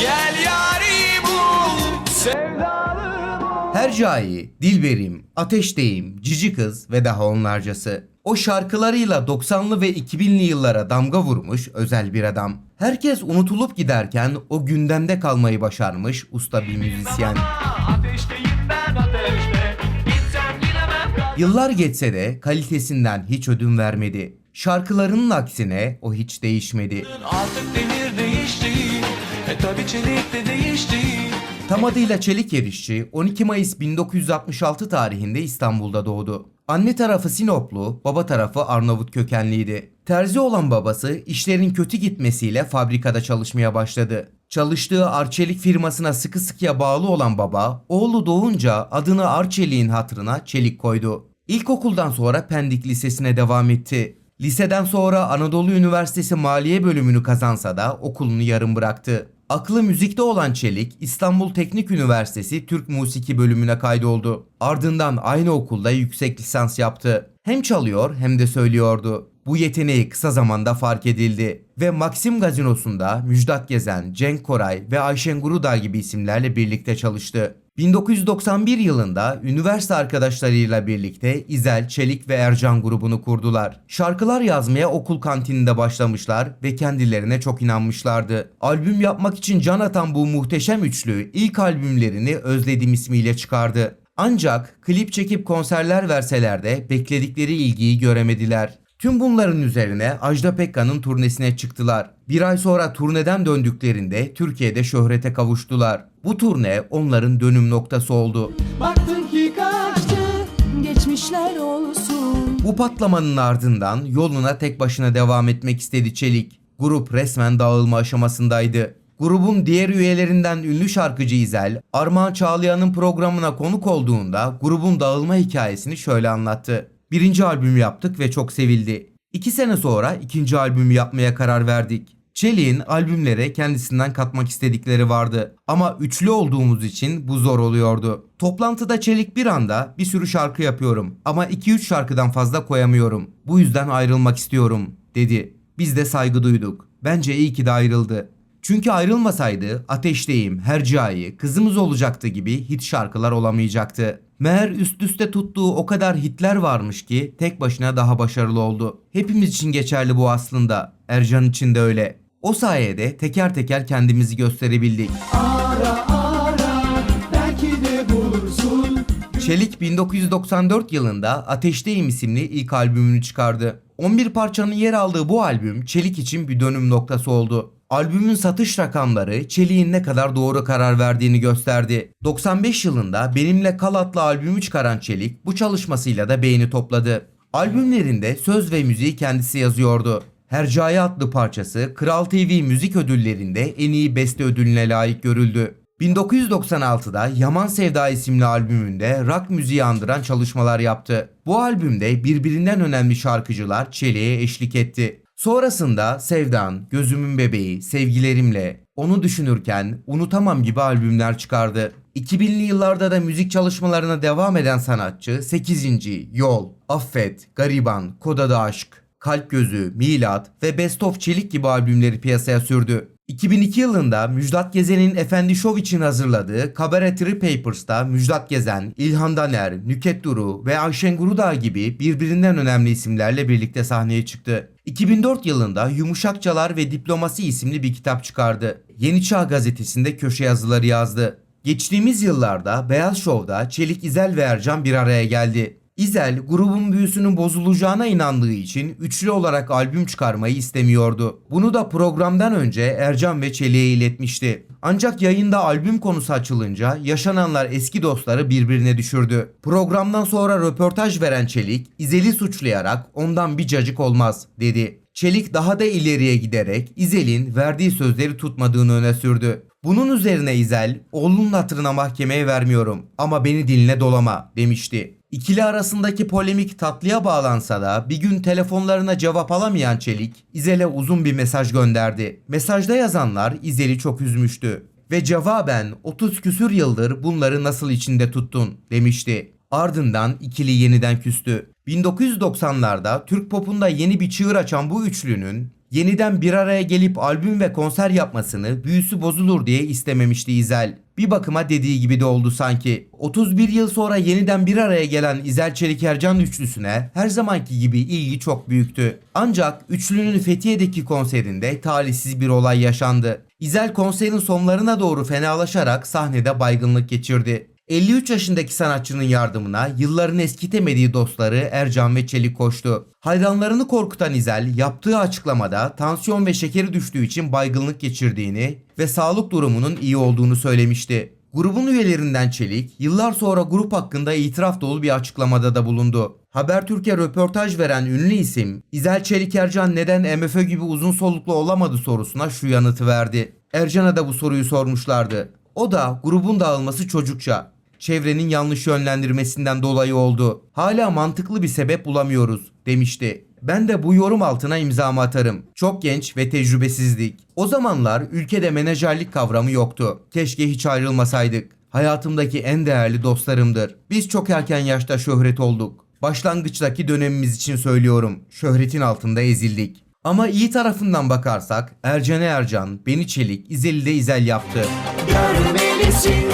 Gel yari bul Sevdalı Hercai, Dilberim, Ateşteyim, Cici Kız ve daha onlarcası. O şarkılarıyla 90'lı ve 2000'li yıllara damga vurmuş özel bir adam. Herkes unutulup giderken o gündemde kalmayı başarmış usta bir müzisyen. Ateşteyim Yıllar geçse de kalitesinden hiç ödün vermedi. Şarkılarının aksine o hiç değişmedi. Artık devir değişti E tabi çelik de değişti Tam adıyla Çelik Yerişçi 12 Mayıs 1966 tarihinde İstanbul'da doğdu. Anne tarafı Sinoplu, baba tarafı Arnavut kökenliydi. Terzi olan babası işlerin kötü gitmesiyle fabrikada çalışmaya başladı. Çalıştığı Arçelik firmasına sıkı sıkıya bağlı olan baba, oğlu doğunca adını Arçelik'in hatırına Çelik koydu. İlkokuldan sonra Pendik Lisesi'ne devam etti. Liseden sonra Anadolu Üniversitesi Maliye bölümünü kazansa da okulunu yarım bıraktı. Aklı müzikte olan Çelik, İstanbul Teknik Üniversitesi Türk Musiki bölümüne kaydoldu. Ardından aynı okulda yüksek lisans yaptı. Hem çalıyor hem de söylüyordu. Bu yeteneği kısa zamanda fark edildi ve Maxim Gazinosu'nda Müjdat Gezen, Cenk Koray ve Ayşen Gurudağ gibi isimlerle birlikte çalıştı. 1991 yılında üniversite arkadaşlarıyla birlikte İzel, Çelik ve Ercan grubunu kurdular. Şarkılar yazmaya okul kantininde başlamışlar ve kendilerine çok inanmışlardı. Albüm yapmak için can atan bu muhteşem üçlü ilk albümlerini Özledim ismiyle çıkardı. Ancak klip çekip konserler verseler de bekledikleri ilgiyi göremediler. Tüm bunların üzerine Ajda Pekkan'ın turnesine çıktılar. Bir ay sonra turneden döndüklerinde Türkiye'de şöhrete kavuştular. Bu turne onların dönüm noktası oldu. Baktın ki kaçtı geçmişler olsun. Bu patlamanın ardından yoluna tek başına devam etmek istedi Çelik. Grup resmen dağılma aşamasındaydı. Grubun diğer üyelerinden ünlü şarkıcı İzel, Armağan Çağlayan'ın programına konuk olduğunda grubun dağılma hikayesini şöyle anlattı. Birinci albüm yaptık ve çok sevildi. İki sene sonra ikinci albümü yapmaya karar verdik. Çelik'in albümlere kendisinden katmak istedikleri vardı. Ama üçlü olduğumuz için bu zor oluyordu. Toplantıda Çelik bir anda bir sürü şarkı yapıyorum ama 2-3 şarkıdan fazla koyamıyorum. Bu yüzden ayrılmak istiyorum dedi. Biz de saygı duyduk. Bence iyi ki de ayrıldı. Çünkü ayrılmasaydı Ateşteyim, Hercai, Kızımız olacaktı gibi hit şarkılar olamayacaktı. Meğer üst üste tuttuğu o kadar hitler varmış ki tek başına daha başarılı oldu. Hepimiz için geçerli bu aslında. Ercan için de öyle. O sayede teker teker kendimizi gösterebildik. Belki de bulursun Çelik 1994 yılında Ateşteyim isimli ilk albümünü çıkardı. 11 parçanın yer aldığı bu albüm Çelik için bir dönüm noktası oldu. Albümün satış rakamları Çelik'in ne kadar doğru karar verdiğini gösterdi. 95 yılında Benimle Kal adlı albümü çıkaran Çelik bu çalışmasıyla da beğeni topladı. Albümlerinde söz ve müziği kendisi yazıyordu. Hercai adlı parçası Kral TV müzik ödüllerinde en iyi beste ödülüne layık görüldü. 1996'da Yaman Sevda isimli albümünde rock müziği andıran çalışmalar yaptı. Bu albümde birbirinden önemli şarkıcılar Çelik'e eşlik etti. Sonrasında Sevdan, Gözümün Bebeği, Sevgilerimle, Onu Düşünürken, Unutamam gibi albümler çıkardı. 2000'li yıllarda da müzik çalışmalarına devam eden sanatçı 8. Yol, Affet, Gariban, Kodada Aşk, Kalp Gözü, Milat ve Best of Çelik gibi albümleri piyasaya sürdü. 2002 yılında Müjdat Gezen'in Efendi Show için hazırladığı Cabaret Papers'ta Müjdat Gezen, İlhan Daner, Nüket Duru ve Ayşen Gurudağ gibi birbirinden önemli isimlerle birlikte sahneye çıktı. 2004 yılında Yumuşakçalar ve Diplomasi isimli bir kitap çıkardı. Yeni Çağ gazetesinde köşe yazıları yazdı. Geçtiğimiz yıllarda Beyaz Show'da Çelik İzel ve Ercan bir araya geldi. İzel grubun büyüsünün bozulacağına inandığı için üçlü olarak albüm çıkarmayı istemiyordu. Bunu da programdan önce Ercan ve Çelik'e iletmişti. Ancak yayında albüm konusu açılınca yaşananlar eski dostları birbirine düşürdü. Programdan sonra röportaj veren Çelik, İzel'i suçlayarak ondan bir cacık olmaz dedi. Çelik daha da ileriye giderek İzel'in verdiği sözleri tutmadığını öne sürdü. Bunun üzerine İzel, oğlunun hatırına mahkemeye vermiyorum ama beni diline dolama demişti. İkili arasındaki polemik tatlıya bağlansa da bir gün telefonlarına cevap alamayan Çelik, İzel'e uzun bir mesaj gönderdi. Mesajda yazanlar İzel'i çok üzmüştü. Ve cevaben 30 küsür yıldır bunları nasıl içinde tuttun demişti. Ardından ikili yeniden küstü. 1990'larda Türk popunda yeni bir çığır açan bu üçlünün Yeniden bir araya gelip albüm ve konser yapmasını büyüsü bozulur diye istememişti İzel. Bir bakıma dediği gibi de oldu sanki. 31 yıl sonra yeniden bir araya gelen İzel Çelik Ercan üçlüsüne her zamanki gibi ilgi çok büyüktü. Ancak üçlünün Fethiye'deki konserinde talihsiz bir olay yaşandı. İzel konserin sonlarına doğru fenalaşarak sahnede baygınlık geçirdi. 53 yaşındaki sanatçının yardımına yılların eskitemediği dostları Ercan ve Çelik koştu. Hayranlarını korkutan İzel yaptığı açıklamada tansiyon ve şekeri düştüğü için baygınlık geçirdiğini ve sağlık durumunun iyi olduğunu söylemişti. Grubun üyelerinden Çelik yıllar sonra grup hakkında itiraf dolu bir açıklamada da bulundu. Habertürk'e röportaj veren ünlü isim İzel Çelik Ercan neden MFÖ gibi uzun soluklu olamadı sorusuna şu yanıtı verdi. Ercan'a da bu soruyu sormuşlardı. O da grubun dağılması çocukça çevrenin yanlış yönlendirmesinden dolayı oldu. Hala mantıklı bir sebep bulamıyoruz demişti. Ben de bu yorum altına imzamı atarım. Çok genç ve tecrübesizlik. O zamanlar ülkede menajerlik kavramı yoktu. Keşke hiç ayrılmasaydık. Hayatımdaki en değerli dostlarımdır. Biz çok erken yaşta şöhret olduk. Başlangıçtaki dönemimiz için söylüyorum. Şöhretin altında ezildik. Ama iyi tarafından bakarsak Ercan'e Ercan, Beni Çelik, İzel'i de İzel yaptı. Görmelisin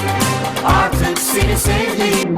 artık seni sevdiğim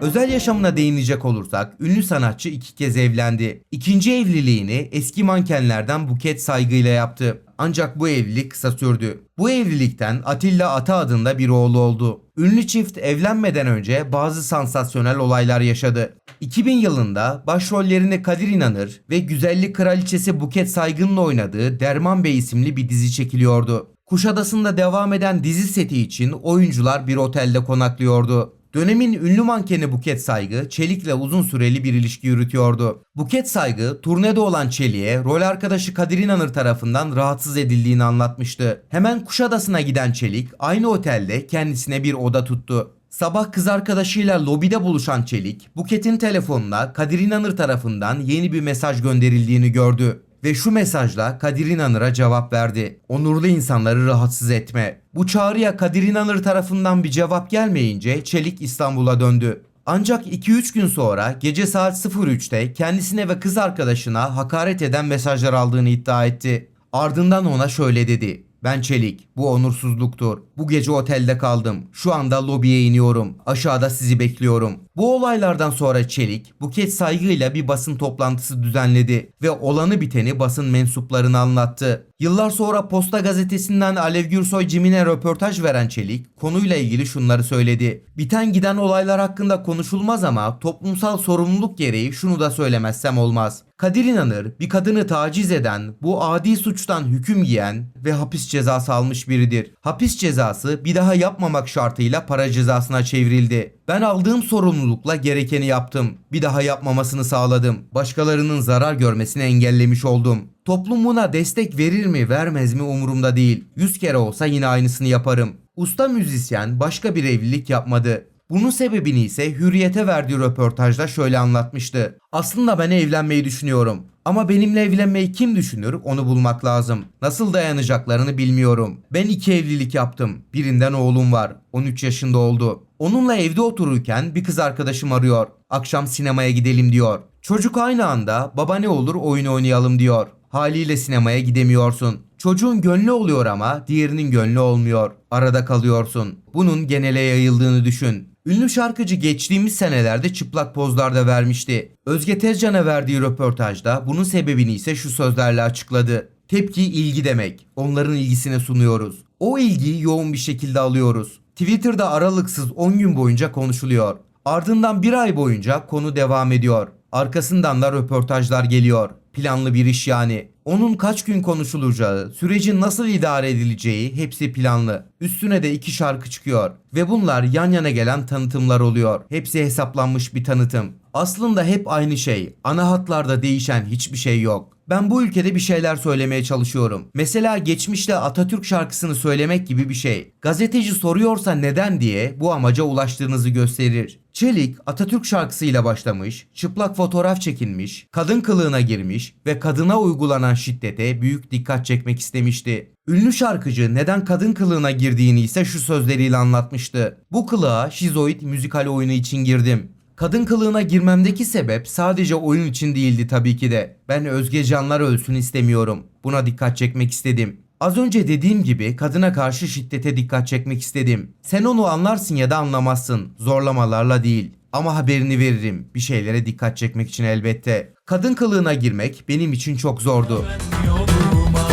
Özel yaşamına değinecek olursak ünlü sanatçı iki kez evlendi. İkinci evliliğini eski mankenlerden Buket Saygı'yla yaptı. Ancak bu evlilik kısa sürdü. Bu evlilikten Atilla Ata adında bir oğlu oldu. Ünlü çift evlenmeden önce bazı sansasyonel olaylar yaşadı. 2000 yılında başrollerini Kadir İnanır ve güzellik kraliçesi Buket Saygın'la oynadığı Derman Bey isimli bir dizi çekiliyordu. Kuşadası'nda devam eden dizi seti için oyuncular bir otelde konaklıyordu. Dönemin ünlü mankeni Buket Saygı, Çelik'le uzun süreli bir ilişki yürütüyordu. Buket Saygı, turnede olan Çelik'e rol arkadaşı Kadir İnanır tarafından rahatsız edildiğini anlatmıştı. Hemen Kuşadası'na giden Çelik, aynı otelde kendisine bir oda tuttu. Sabah kız arkadaşıyla lobide buluşan Çelik, Buket'in telefonuna Kadir İnanır tarafından yeni bir mesaj gönderildiğini gördü. Ve şu mesajla Kadir İnanır'a cevap verdi. Onurlu insanları rahatsız etme. Bu çağrıya Kadir İnanır tarafından bir cevap gelmeyince Çelik İstanbul'a döndü. Ancak 2-3 gün sonra gece saat 03'te kendisine ve kız arkadaşına hakaret eden mesajlar aldığını iddia etti. Ardından ona şöyle dedi. Ben Çelik. Bu onursuzluktur. Bu gece otelde kaldım. Şu anda lobiye iniyorum. Aşağıda sizi bekliyorum. Bu olaylardan sonra Çelik, Buket saygıyla bir basın toplantısı düzenledi ve olanı biteni basın mensuplarına anlattı. Yıllar sonra Posta gazetesinden Alev Gürsoy Cimine röportaj veren Çelik, konuyla ilgili şunları söyledi. Biten giden olaylar hakkında konuşulmaz ama toplumsal sorumluluk gereği şunu da söylemezsem olmaz. Kadir İnanır bir kadını taciz eden, bu adi suçtan hüküm giyen ve hapis cezası almış biridir. Hapis cezası bir daha yapmamak şartıyla para cezasına çevrildi. Ben aldığım sorumlulukla gerekeni yaptım. Bir daha yapmamasını sağladım. Başkalarının zarar görmesini engellemiş oldum. Toplum buna destek verir mi vermez mi umurumda değil. Yüz kere olsa yine aynısını yaparım. Usta müzisyen başka bir evlilik yapmadı. Bunun sebebini ise Hürriyet'e verdiği röportajda şöyle anlatmıştı. Aslında ben evlenmeyi düşünüyorum. Ama benimle evlenmeyi kim düşünür onu bulmak lazım. Nasıl dayanacaklarını bilmiyorum. Ben iki evlilik yaptım. Birinden oğlum var. 13 yaşında oldu. Onunla evde otururken bir kız arkadaşım arıyor. Akşam sinemaya gidelim diyor. Çocuk aynı anda baba ne olur oyun oynayalım diyor. Haliyle sinemaya gidemiyorsun. Çocuğun gönlü oluyor ama diğerinin gönlü olmuyor. Arada kalıyorsun. Bunun genele yayıldığını düşün. Ünlü şarkıcı geçtiğimiz senelerde çıplak pozlarda vermişti. Özge Tezcan'a verdiği röportajda bunun sebebini ise şu sözlerle açıkladı. Tepki ilgi demek. Onların ilgisine sunuyoruz. O ilgiyi yoğun bir şekilde alıyoruz. Twitter'da aralıksız 10 gün boyunca konuşuluyor. Ardından bir ay boyunca konu devam ediyor. Arkasından da röportajlar geliyor. Planlı bir iş yani. Onun kaç gün konuşulacağı, sürecin nasıl idare edileceği hepsi planlı. Üstüne de iki şarkı çıkıyor. Ve bunlar yan yana gelen tanıtımlar oluyor. Hepsi hesaplanmış bir tanıtım. Aslında hep aynı şey. Ana hatlarda değişen hiçbir şey yok. Ben bu ülkede bir şeyler söylemeye çalışıyorum. Mesela geçmişte Atatürk şarkısını söylemek gibi bir şey. Gazeteci soruyorsa neden diye bu amaca ulaştığınızı gösterir. Çelik Atatürk şarkısıyla başlamış, çıplak fotoğraf çekinmiş, kadın kılığına girmiş ve kadına uygulanan şiddete büyük dikkat çekmek istemişti. Ünlü şarkıcı neden kadın kılığına girdiğini ise şu sözleriyle anlatmıştı. Bu kılığa şizoid müzikal oyunu için girdim. Kadın kılığına girmemdeki sebep sadece oyun için değildi tabii ki de. Ben Özge Canlar ölsün istemiyorum. Buna dikkat çekmek istedim. Az önce dediğim gibi kadına karşı şiddete dikkat çekmek istedim. Sen onu anlarsın ya da anlamazsın. Zorlamalarla değil. Ama haberini veririm. Bir şeylere dikkat çekmek için elbette. Kadın kılığına girmek benim için çok zordu. yoluma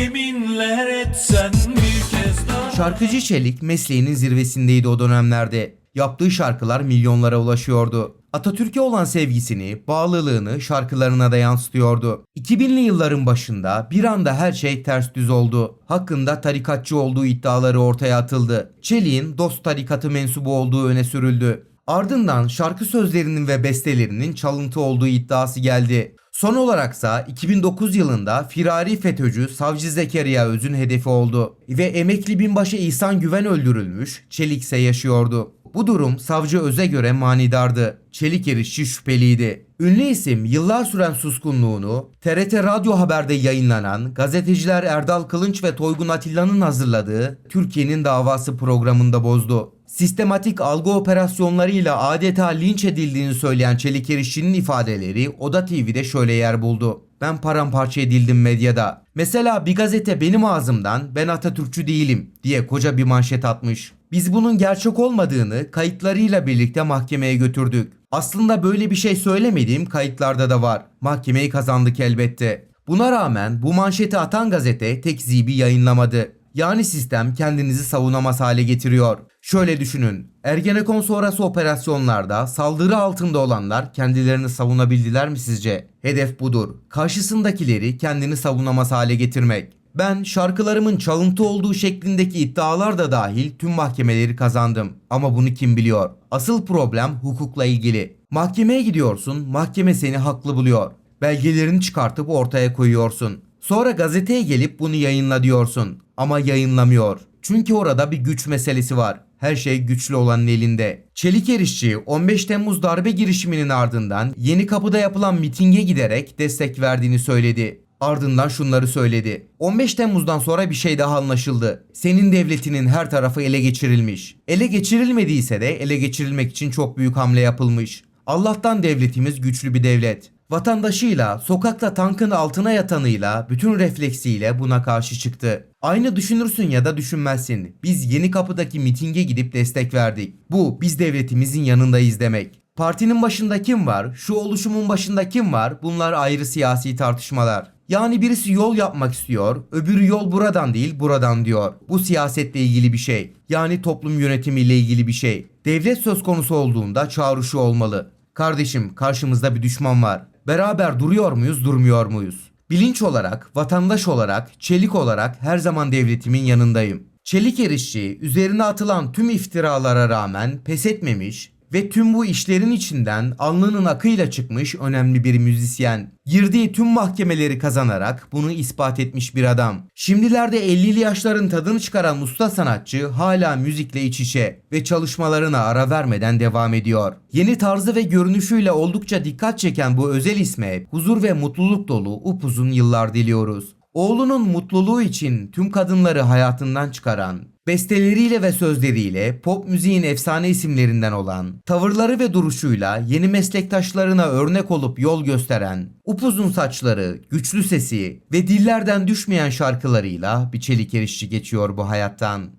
Yeminler etsen bir kez daha Şarkıcı Çelik mesleğinin zirvesindeydi o dönemlerde. Yaptığı şarkılar milyonlara ulaşıyordu. Atatürk'e olan sevgisini, bağlılığını şarkılarına da yansıtıyordu. 2000'li yılların başında bir anda her şey ters düz oldu. Hakkında tarikatçı olduğu iddiaları ortaya atıldı. Çelik'in dost tarikatı mensubu olduğu öne sürüldü. Ardından şarkı sözlerinin ve bestelerinin çalıntı olduğu iddiası geldi. Son olaraksa 2009 yılında firari FETÖ'cü Savcı Zekeriya Öz'ün hedefi oldu ve emekli binbaşı İhsan Güven öldürülmüş, Çelik ise yaşıyordu. Bu durum savcı Öz'e göre manidardı. Çelik erişçi şüpheliydi. Ünlü isim yıllar süren suskunluğunu TRT Radyo Haber'de yayınlanan gazeteciler Erdal Kılınç ve Toygun Atilla'nın hazırladığı Türkiye'nin davası programında bozdu. Sistematik algı operasyonlarıyla adeta linç edildiğini söyleyen Çelik Erişçi'nin ifadeleri Oda TV'de şöyle yer buldu. Ben paramparça edildim medyada. Mesela bir gazete benim ağzımdan ben Atatürkçü değilim diye koca bir manşet atmış. Biz bunun gerçek olmadığını kayıtlarıyla birlikte mahkemeye götürdük. Aslında böyle bir şey söylemediğim kayıtlarda da var. Mahkemeyi kazandık elbette. Buna rağmen bu manşeti atan gazete tekzibi yayınlamadı. Yani sistem kendinizi savunamaz hale getiriyor. Şöyle düşünün. Ergenekon sonrası operasyonlarda saldırı altında olanlar kendilerini savunabildiler mi sizce? Hedef budur. Karşısındakileri kendini savunamaz hale getirmek. Ben şarkılarımın çalıntı olduğu şeklindeki iddialar da dahil tüm mahkemeleri kazandım. Ama bunu kim biliyor? Asıl problem hukukla ilgili. Mahkemeye gidiyorsun, mahkeme seni haklı buluyor. Belgelerini çıkartıp ortaya koyuyorsun. Sonra gazeteye gelip bunu yayınla diyorsun. Ama yayınlamıyor. Çünkü orada bir güç meselesi var. Her şey güçlü olanın elinde. Çelik Erişçi 15 Temmuz darbe girişiminin ardından Yeni Kapı'da yapılan mitinge giderek destek verdiğini söyledi. Ardından şunları söyledi. 15 Temmuz'dan sonra bir şey daha anlaşıldı. Senin devletinin her tarafı ele geçirilmiş. Ele geçirilmediyse de ele geçirilmek için çok büyük hamle yapılmış. Allah'tan devletimiz güçlü bir devlet. Vatandaşıyla, sokakta tankın altına yatanıyla, bütün refleksiyle buna karşı çıktı. Aynı düşünürsün ya da düşünmezsin. Biz Yeni Kapı'daki mitinge gidip destek verdik. Bu biz devletimizin yanındayız demek. Partinin başında kim var? Şu oluşumun başında kim var? Bunlar ayrı siyasi tartışmalar. Yani birisi yol yapmak istiyor, öbürü yol buradan değil buradan diyor. Bu siyasetle ilgili bir şey. Yani toplum yönetimiyle ilgili bir şey. Devlet söz konusu olduğunda çağrışı olmalı. Kardeşim karşımızda bir düşman var. Beraber duruyor muyuz, durmuyor muyuz? Bilinç olarak, vatandaş olarak, çelik olarak her zaman devletimin yanındayım. Çelik erişçi üzerine atılan tüm iftiralara rağmen pes etmemiş ve tüm bu işlerin içinden alnının akıyla çıkmış önemli bir müzisyen. Girdiği tüm mahkemeleri kazanarak bunu ispat etmiş bir adam. Şimdilerde 50'li yaşların tadını çıkaran usta sanatçı hala müzikle iç içe ve çalışmalarına ara vermeden devam ediyor. Yeni tarzı ve görünüşüyle oldukça dikkat çeken bu özel isme huzur ve mutluluk dolu upuzun yıllar diliyoruz. Oğlunun mutluluğu için tüm kadınları hayatından çıkaran, besteleriyle ve sözleriyle pop müziğin efsane isimlerinden olan, tavırları ve duruşuyla yeni meslektaşlarına örnek olup yol gösteren, upuzun saçları, güçlü sesi ve dillerden düşmeyen şarkılarıyla bir çelik erişçi geçiyor bu hayattan.